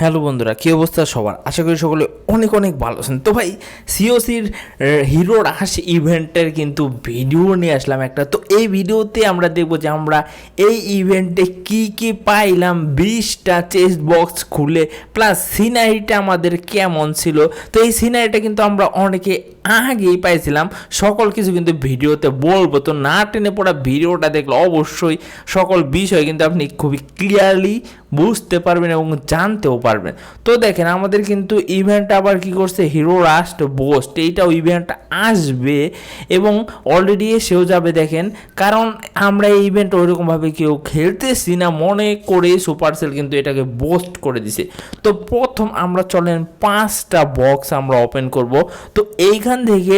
Hello বন্ধুরা, কী অবস্থা সবার? আশা করি সকলে অনেক অনেক ভালো আছেন। তো ভাই সিওসির হিরো রাহাস ইভেন্টের কিন্তু ভিডিও নিয়ে আসলাম একটা। তো এই ভিডিওতে আমরা দেখব যে আমরা এই ইভেন্টে কি কি পাইলাম, বিশটা চেস্ট বক্স খুলে প্লাস সিনারিটা আমাদের কেমন ছিল। তো এই সিনারিটা কিন্তু আমরা অনেকে আগেই পাইছিলাম। সকল কিছু কিন্তু ভিডিওতে বলব। তো না টেনে পড়া ভিডিওটা দেখলে অবশ্যই সকল বিষয় কিন্তু আপনি খুবই ক্লিয়ারলি বুঝতে পারবেন এবং জানতেও পারবেন। তো দেখেন, আমাদের কিন্তু ইভেন্ট আবার কি করছে? হিরো রাস্ট বোস্ট এইটাও ইভেন্ট আসবে এবং অলরেডি এসেও যাবে দেখেন। কারণ আমরা এই ইভেন্ট ওইরকমভাবে কেউ খেলতেছি না, মনে করে সুপারসেল কিন্তু এটাকে বোস্ট করে দিছে। তো প্রথম আমরা চলেন পাঁচটা বক্স আমরা ওপেন করব। তো এইখান থেকে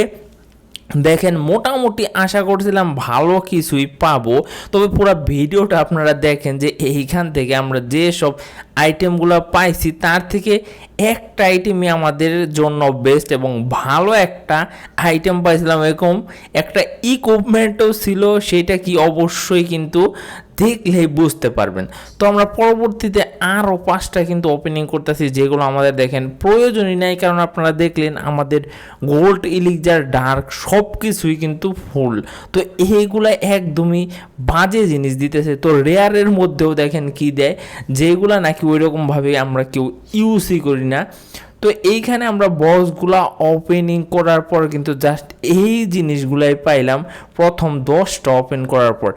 দেখেন মোটামুটি আশা করছিলাম ভালো কিছুই পাবো, তবে পুরো ভিডিওটা আপনারা দেখেন যে এইখান থেকে আমরা যে সব আইটেমগুলো পাইছি, তার থেকে একটা আইটেমই আমাদের জন্য বেস্ট এবং ভালো একটা আইটেম পাইছিলাম এরকম একটা ইকুইপমেন্টও ছিল, সেটা কি অবশ্যই কিন্তু দেখলেই বুঝতে পারবেন। তো আমরা পরবর্তীতে আরও পাঁচটা কিন্তু ওপেনিং করতেছি, যেগুলো আমাদের দেখেন প্রয়োজনই নাই, কারণ আপনারা দেখলেন আমাদের গোল্ড ইলিকজার ডার্ক সব কিছুই কিন্তু ফুল তো এইগুলা একদমই বাজে জিনিস দিতেছে। তো রেয়ারের মধ্যেও দেখেন কি দেয়, যেগুলো নাকি ওই রকমভাবে আমরা কেউ ইউজই করি না। তো এইখানে আমরা বক্সগুলা ওপেনিং করার পর কিন্তু জাস্ট এই জিনিসগুলাই পাইলাম প্রথম দশটা ওপেন করার পর।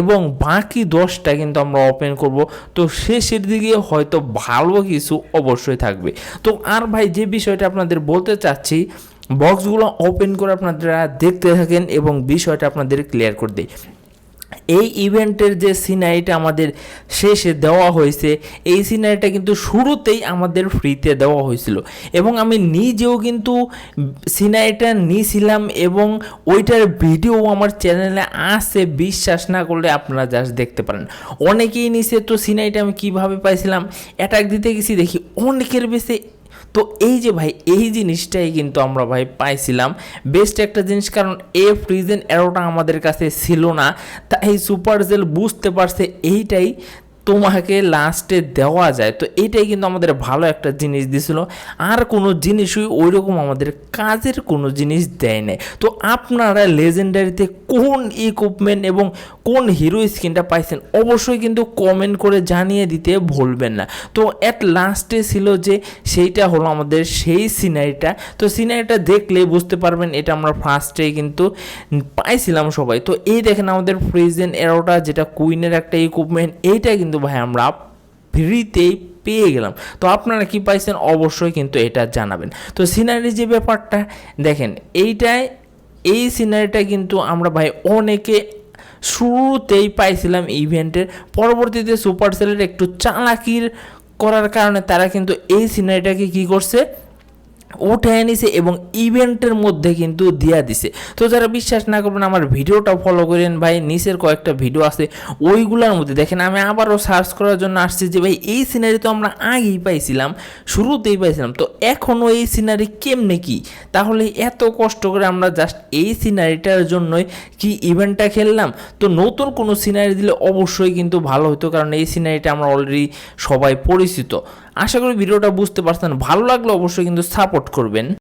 এবং বাকি দশটা কিন্তু আমরা ওপেন করব। তো শেষের দিকে হয়তো ভালো কিছু অবশ্যই থাকবে। তো আর ভাই, যে বিষয়টা আপনাদের বলতে চাচ্ছি বক্সগুলো ওপেন করে আপনারা দেখতে থাকেন এবং বিষয়টা আপনাদের ক্লিয়ার করে দিই। এই ইভেন্টের যে সিনারিটা আমাদের শেষে দেওয়া হয়েছে, এই সিনারিটা কিন্তু শুরুতেই আমাদের ফ্রিতে দেওয়া হয়েছিল। এবং আমি নিজেও কিন্তু সিনারিটা নিয়েছিলাম এবং ওইটার ভিডিও আমার চ্যানেলে আছে, বিশ্বাস না করলে আপনারা জাস্ট দেখতে পারেন। অনেকেই নিছে, তো সিনারিটা আমি কীভাবে পাইছিলাম অ্যাটাক দিতে গেছি, দেখি অনেকের বেশি তো এই যে ভাই, এই জিনিসটাই কিন্তু আমরা ভাই পাইছিলাম। বেস্ট একটা জিনিস, কারণ এ ফ্রিজেন অ্যারোটা আমাদের কাছে ছিল না। তাই সুপার জেল বুঝতে পারছে, এইটাই তোমাকে লাস্টে দেওয়া যায়। তো এটাই কিন্তু আমাদের ভালো একটা জিনিস দিছিল। আর কোনো জিনিসই ওই রকম আমাদের কাজের কোনো জিনিস দেয় নাই। তো আপনারা লেজেন্ডারিতে কোন ইকুইপমেন্ট এবং কোন হিরো স্কিনটা পাইছেন, অবশ্যই কিন্তু কমেন্ট করে জানিয়ে দিতে ভুলবেন না। তো অ্যাট লাস্টে ছিল যে, সেইটা হলো আমাদের সেই সিনারিটা তো সিনারিটা দেখলেই বুঝতে পারবেন, এটা আমরা ফার্স্টে কিন্তু পাইছিলাম সবাই। তো এই দেখেন আমাদের ফ্রিজেন এরোটা যেটা কুইনের একটা ইকুইপমেন্ট এইটা কিন্তু ভাই আমরা ফ্রিতেই পেয়ে গেলাম। তো আপনারা কি পাইছেন? অবশ্যই কিন্তু এটা জানাবেন। তো সিনারি যে ব্যাপারটা, দেখেন এইটাই এই সিনারিটা কিন্তু আমরা ভাই অনেকে শুরুতেই পাইছিলাম ইভেন্টের, পরবর্তীতে সুপার সেলের একটু চালাকির করার কারণে তারা কিন্তু এই সিনারিটাকে কি করছে? উঠে নিছে এবং ইভেন্টের মধ্যে কিন্তু দিয়া দিছে। তো যারা বিশ্বাস না করবেন, আমার ভিডিওটা ফলো করেন ভাই, নিচের কয়েকটা ভিডিও আছে, ওইগুলোর মধ্যে দেখেন, আমি আবারও সার্চ করার জন্য আসছি যে ভাই, এই সিনারি তো আমরা আগেই পাইছিলাম, শুরুতেই পাইছিলাম। তো এখনও এই সিনারি কেমনে কি? তাহলে এত কষ্ট করে আমরা জাস্ট এই সিনারিটার জন্যই কি ইভেন্টটা খেললাম? তো নতুন কোনো সিনারি দিলে অবশ্যই কিন্তু ভালো হতো, কারণ এই সিনারিটা আমরা অলরেডি সবাই পরিচিত। আশা করি ভিডিওটা বুঝতে পারছেন। ভালো লাগলে অবশ্যই কিন্তু সাপোর্ট করবেন।